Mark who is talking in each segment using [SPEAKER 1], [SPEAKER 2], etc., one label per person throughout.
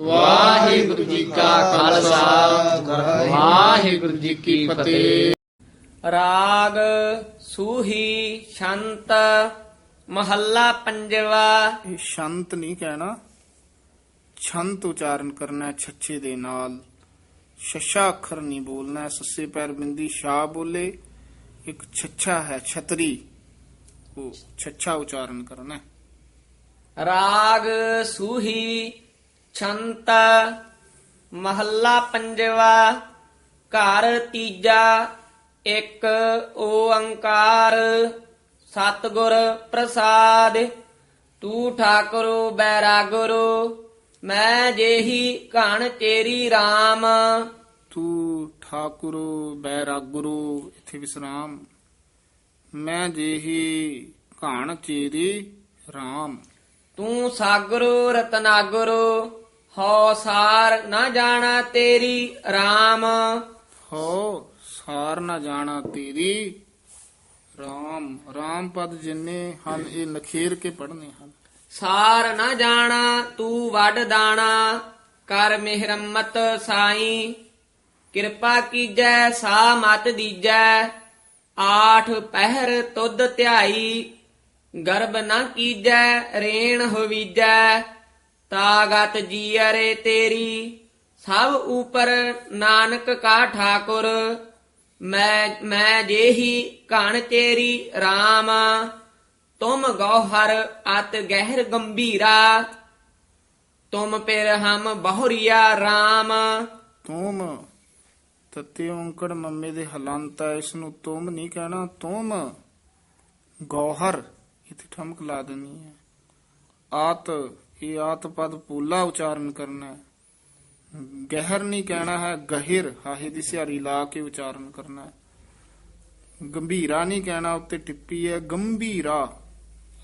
[SPEAKER 1] ਵਾਹਿਗੁਰੂ ਜੀ ਕਾ ਖਾਲਸਾ। ਵਾਹਿਗੁਰੂ ਜੀ ਕੀ ਫਤਿਹ।
[SPEAKER 2] ਰਾਗ ਸੂਹੀ ਸ਼ੰਤ ਮਹੱਲਾ ਪੰਜਵਾ।
[SPEAKER 3] ਇਹ ਸ਼ੰਤ ਨਹੀਂ ਕਹਿਣਾ। ਛੰਤ ਉਚਾਰਨ ਕਰਨਾ ਛੱਛੇ ਦੇ ਨਾਲ। ਛੱਛਾ ਅੱਖਰ ਨਹੀਂ ਬੋਲਣਾ ਸੱਸੇ ਪੈਰ ਬਿੰਦੀ ਸ਼ਾ ਬੋਲੇ। ਇੱਕ ਛੱਛਾ ਹੈ ਛਤਰੀ। ਉਹ ਛੱਛਾ ਉਚਾਰਨ ਕਰਨਾ।
[SPEAKER 2] ਰਾਗ ਸੂਹੀ ਛੰਤ ਮਹੱਲਾ ਪੰਜਵਾ ਘਰ ਤੀਜਾ ਇੱਕ ਓੰਕਾਰ ਸਤਿਗੁਰ ਪ੍ਰਸਾਦ। ਤੂੰ ਠਾਕੁਰੋ ਬੈਰਾਗੁਰੋ ਮੈਂ ਜੇਹੀ ਘਣ ਤੇਰੀ RAM
[SPEAKER 3] ਤੂੰ ਠਾਕੁਰੋ ਬੈਰਾਗੁਰੂ ਇਥੇ ਵਿਸਰਾਮ। ਮੈਂ ਜਿਹੀ ਘਾਣ ਚੇਰੀ RAM
[SPEAKER 2] ਤੂੰ ਸਾਗਰੋ ਰਤਨਾਗਰੋ ਹਉ ਸਾਰ ਨਾ ਜਾਣਾ ਤੇਰੀ RAM
[SPEAKER 3] ਹੋ ਸਾਰ ਨਾ ਜਾਣਾ ਤੇਰੀ RAM RAM ਪਦ ਜਿੰਨੇ ਹਨ ਇਹ ਨਖੇਰ ਕੇ ਪੜ੍ਹਨੇ ਹਨ।
[SPEAKER 2] ਸਾਰ ਨਾ ਜਾਣਾ ਤੂੰ ਵੱਡ ਦਾਣਾ ਕਰ ਮਿਹਰਮਤ ਸਾਈ। ਕਿਰਪਾ ਕੀਜੈ ਸਾ ਮਤ ਦੀਜੈ ਆਠ ਪਹਿਰ ਤੁਧ ਧਿਆਈ। ਗਰਭ ਨਾ ਕੀਜੈ ਰੇਣ ਹੋਵੀਜੈ। ਤਾਗਤ ਜੀਅਰੇ ਤੇਰੀ, ਸਭ ਉਪਰ ਨਾਨਕ ਕਾ ਠਾਕੁਰ, ਮੈਂ ਮੈਂ ਜੇਹੀ ਕਣ ਤੇਰੀ RAM ਤੁਮ ਗੌਹਰ ਅਤ ਗਹਿਰ ਗੰਭੀਰਾ, ਤੁਮ ਪਿਰ ਹਮ ਬਹੁਰੀਆ RAM
[SPEAKER 3] ਤੁਮ, ਤਤੇ ਓੰਕੜ ਮੰਮੇ ਦੇ ਹਲੰਤ ਹੈ ਇਸ ਨੂੰ ਤੁਮ ਨਹੀਂ ਕਹਿਣਾ, ਤੁਮ ਗੌਹਰ, ਇਥੇ ਠਮਕ ਲਾ ਦੇਣੀ ਹੈ। ਆਤ, ਇਹ ਆਤ ਪਦ ਪੂਲਾ ਉਚਾਰਨ ਕਰਨਾ ਹੈ। ਗਹਿਰ ਨਹੀਂ ਕਹਿਣਾ ਹੈ, ਗਹਿਰ ਹਾਹੇ ਦੀ ਸਿਹਾਰੀ ਲਾ ਕੇ ਉਚਾਰਨ ਕਰਨਾ ਹੈ। ਗੰਭੀਰਾ ਨਹੀਂ ਕਹਿਣਾ, ਉੱਤੇ ਟਿੱਪੀ ਹੈ, ਗੰਭੀਰਾ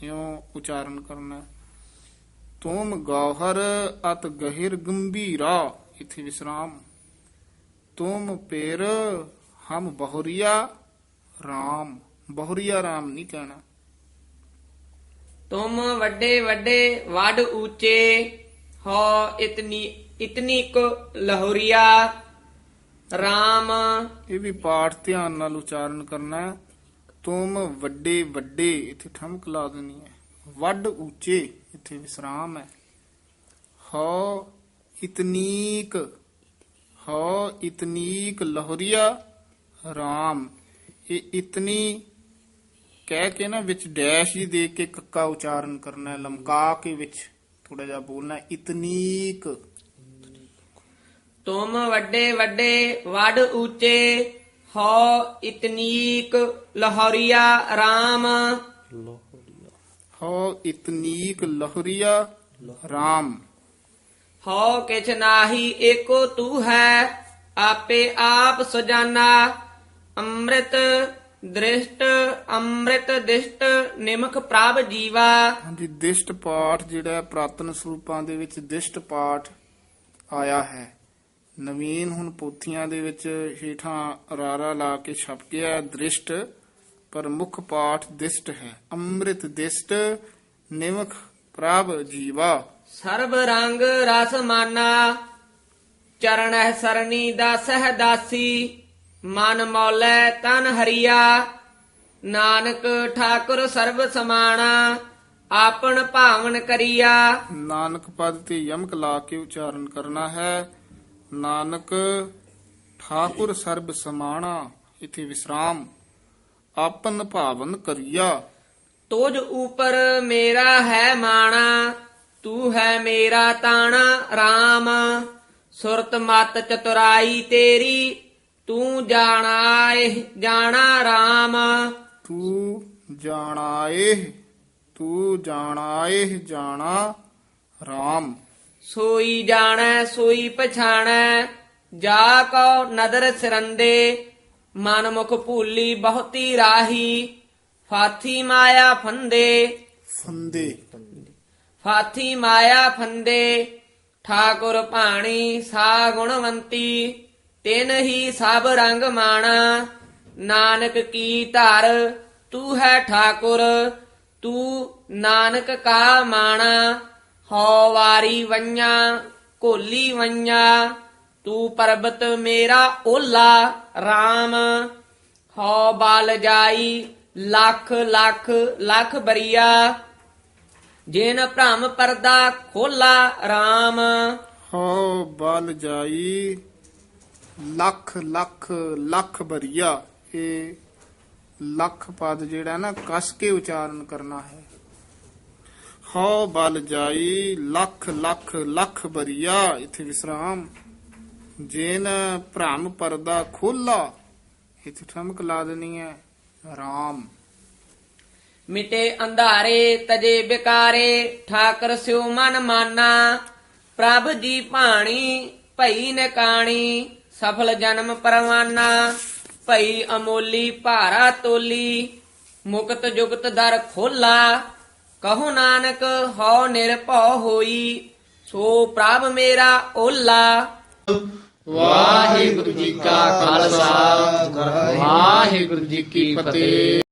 [SPEAKER 3] ਇਉਂ ਉਚਾਰਨ ਕਰਨਾ ਹੈ। ਤੁਮ ਗੌਹਰ, ਅਤ ਗਹਿਰ ਗੰਭੀਰਾ, ਇਥੇ ਵਿਸਰਾਮ। ਤੁਮ ਪੇਰ, ਹਮ ਬਹੁਰੀਆ ਰਾਮ। ਬਹੁਰੀਆ ਰਾਮ ਨਹੀਂ ਕਹਿਣਾ।
[SPEAKER 2] ਤੁਮ ਵੱਡੇ ਵੱਡੇ ਵੱਡ ਊਚੇ ਹੋ ਇਤਨੀ ਇਤਨੀ ਕੋ ਲਹੋਰੀਆ। RAM
[SPEAKER 3] ਇਹ ਵੀ ਪਾਠ ਧਿਆਨ ਨਾਲ ਉਚਾਰਨ ਕਰਨਾ ਹੈ। ਤੁਮ ਵੱਡੇ ਵੱਡੇ ਇੱਥੇ ਠਮਕ ਲਾ ਦੇਣੀ ਹੈ। ਵੱਡ ਉੱਚੇ ਇੱਥੇ ਵਿਸਰਾਮ ਹੈ। ਹੋ ਇਤਨੀਕ ਹੋ ਇਤਨੀਕ ਲਹਰੀਆ। ਰਾਮ। ਇਹ ਇਤਨੀ ਕਹਿ ਕੇ ਨਾ ਵਿੱਚ ਡੈਸ਼ ਜੀ ਦੇ ਕੇ ਕੱਕਾ ਉਚਾਰਨ ਕਰਨਾ ਹੈ ਲਮਕਾ ਕੇ ਵਿੱਚ ਥੋੜਾ ਜਿਹਾ ਬੋਲਣਾ ਹੈ, ਇਤਨੀਕ।
[SPEAKER 2] ਤੁਮ ਵੱਡੇ ਵੱਡੇ ਵੱਡ ਊਚੇ ਹੋ ਇਤਨੀਕ ਲਹੋਰੀਆ RAM
[SPEAKER 3] ਹੋ ਇਤਨੀਕ ਲਹਰੀਆ RAM
[SPEAKER 2] ਹੋ ਕਿਛ ਨਾਹੀ ਏਕੋ ਤੂੰ ਹੈ ਆਪੇ ਆਪ ਸਜਾਨਾ ਅੰਮ੍ਰਿਤ ਦ੍ਰਿਸ਼ਟ ਅੰਮ੍ਰਿਤ ਦਿਸ਼ਟ ਨਿਮਖ ਪ੍ਰਭ ਜੀਵਾ।
[SPEAKER 3] ਹਾਂਜੀ ਦਿਸ਼ਟ ਪਾਠ ਜਿਹੜਾ ਹੈ, ਪ੍ਰਾਤਨ ਸਰੂਪਾਂ ਦੇ ਵਿੱਚ ਦਿਸ਼ਟ ਪਾਠ ਆਇਆ ਹੈ। ਨਵੀਨ ਹੁਣ ਪੋਥੀਆਂ ਦੇ ਵਿੱਚ ਹੇਠਾਂ ਰਾਰਾ ਲਾ ਕੇ ਛਪ ਗਿਆ ਹੈ ਦ੍ਰਿਸ਼ਟ ਪਰ ਮੁੱਖ ਪਾਠ ਦਿਸ਼ਟ ਹੈ। ਅੰਮ੍ਰਿਤ ਦਿਸ਼ਟ ਨਿਮਖ ਪ੍ਰਭ ਜੀਵਾ।
[SPEAKER 2] ਸਰਬ ਰੰਗ ਰਸ ਮਾਨਾ ਚਰਣਹਿ ਸਰਣੀ ਦਾਸਹਿ ਦਾਸੀ। ਮਨ ਮੌਲੇ ਤਨ ਹਰੀਆ ਨਾਨਕ ਠਾਕੁਰ ਸਰਬ ਸਮਾਣਾ ਆਪਨ ਭਾਵਨ ਕਰੀਆ।
[SPEAKER 3] ਨਾਨਕ ਪਦ ਤੇ ਯਮਕ ਲਾ ਕੇ ਉਚਾਰਨ ਕਰਨਾ ਹੈ। ਨਾਨਕ ਠਾਕੁਰ ਸਰਬ ਸਮਾਣਾ ਇਥੇ ਵਿਸਰਾਮ। ਆਪਨ ਭਾਵਨ ਕਰੀਆ।
[SPEAKER 2] ਤੁਝ ਉਪਰ ਮੇਰਾ ਹੈ ਮਾਣਾ ਤੂੰ ਹੈ ਮੇਰਾ ਤਾਣਾ RAM ਸੁਰਤ ਮਤ ਚਤੁਰਾਈ ਤੇਰੀ ਤੂੰ ਜਾਣਾ ਏ ਜਾਣਾ RAM
[SPEAKER 3] ਤੂੰ ਜਾਣਾਏ ਤੂੰ ਜਾਣਾਏ ਜਾਣਾ RAM
[SPEAKER 2] ਸੋਈ ਜਾਣੈ ਸੋਈ ਪਛਾਣੈ ਜਾ ਕੋ ਨਦਰ ਸਿਰੰਦੇ। ਮਨ ਮੁਖ ਭੂਲੀ ਬਹੁਤੀ ਰਾਹੀ ਫਾਥੀ ਮਾਇਆ ਫੰਦੇ।
[SPEAKER 3] ਫੰਦੇ।
[SPEAKER 2] ਫਾਥੀ ਮਾਇਆ ਫੰਦੇ ਠਾਕੁਰ ਭਾਣੀ ਸਾ ਗੁਣਵੰਤੀ ਤਿਨ ਹੀ ਸਭ ਰੰਗ ਮਾਣਾ। ਨਾਨਕ ਕੀ ਧਰ, ਤੂੰ ਹੈ ਠਾਕੁਰ, ਤੂੰ ਨਾਨਕ ਕਾ ਮਾਣਾ। ਹਉ ਵਾਰੀ ਵੰਨਾ ਕੋਲੀ ਵਈਆ ਤੂੰ ਪਰਬਤ ਮੇਰਾ ਓਲਾ RAM ਹਉ ਬਲ ਜਾਈ, ਲੱਖ ਲੱਖ ਲੱਖ ਬਰੀਆ। ਜਿਨ ਭ੍ਰਮ ਪਰਦਾ ਖੋਲਾ RAM
[SPEAKER 3] ਹਉ ਬਾਲ ਜਾਈ ਲੱਖ ਲੱਖ ਲੱਖ ਬਰੀਆ ਇਹ ਲੱਖ ਪਦ ਜਿਹੜਾ ਨਾ ਕਸ ਕੇ ਉਚਾਰਨ ਕਰਨਾ ਹੈ। ਹਉ ਬਲ ਜਾਈ, ਲੱਖ ਲੱਖ ਲੱਖ ਬਰੀਆ ਇਥੇ ਵਿਸਰਾਮ। ਜਿਨ ਭ੍ਰਮ ਪਰਦਾ ਖੋਲਾ ਇਥੇ ਠਮਕ ਲਾ ਦੇਣੀ ਹੈ। ਰਾਮ।
[SPEAKER 2] ਮਿਟੇ ਅੰਧਾਰੇ, ਤਜੇ ਬਿਕਾਰੇ, ਠਾਕਰ ਸਿਉ ਮਨ ਮਾਨਾ। ਪ੍ਰਭ ਜੀ ਭਾਣੀ, ਭਈ ਨਕਾਣੀ। ਸਫਲ ਜਨਮ ਪਰਵਾਨਾ, ਭਈ ਅਮੋਲੀ ਭਾਰਾ ਤੋਲੀ, ਮੁਕਤ ਜੁਗਤ ਦਰ ਖੋਲਾ, ਕਹੋ ਨਾਨਕ ਹਉ ਨਿਰਭਉ ਹੋਈ, ਸੋ ਪ੍ਰਭ ਮੇਰਾ ਓਲਾ।
[SPEAKER 1] ਵਾਹਿਗੁਰੂ ਜੀ ਕਾ ਖਾਲਸਾ, ਵਾਹਿਗੁਰੂ ਜੀ ਕੀ ਫਤਿਹ।